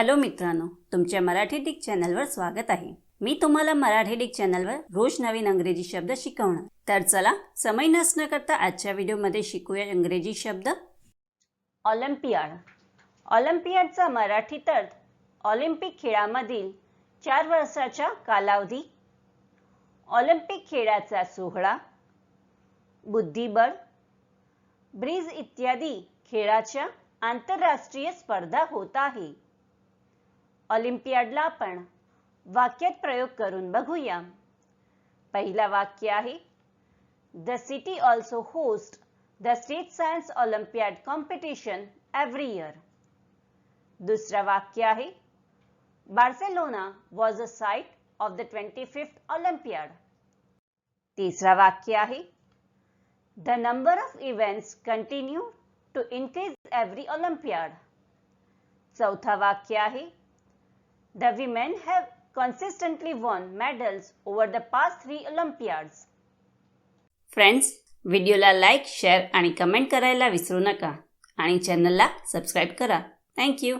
Hello मित्रांनो तुमच्या Marathi Dick चॅनलवर स्वागत आहे. मी तुम्हाला मराठी डिक चॅनलवर रोज नवीन इंग्रजी शब्द शिकवणार. तर चला समय नसण्याकरता आजच्या व्हिडिओमध्ये शिकूया इंग्रजी शब्द. ऑलिम्पियाड. ऑलिम्पियाडचा मराठीत अर्थ ऑलिम्पिक खेळामधील चार वर्षाचा कालावधी. ऑलिम्पिक खेळाचा सोहळा. बुद्धिबळ. ब्रिज इत्यादी खेळाच्या आंतरराष्ट्रीय स्पर्धा होत आहे. ऑलिम्पियाडला आपण वाक्यात प्रयोग करून बघूया. पहिला वाक्य आहे the city also host the state science Olympiad competition every year दुसरा वाक्य आहे, Barcelona was a site of the twenty fifth Olympiad तिसरा वाक्य आहे the number of events continue to increase every Olympiad. चौथा वाक्य आहे The women have consistently won medals over the past three Olympiads. Friends व्हिडिओला लाईक शेअर आणि comment करायला विसरू नका आणि चॅनलला सबस्क्राईब करा थँक्यू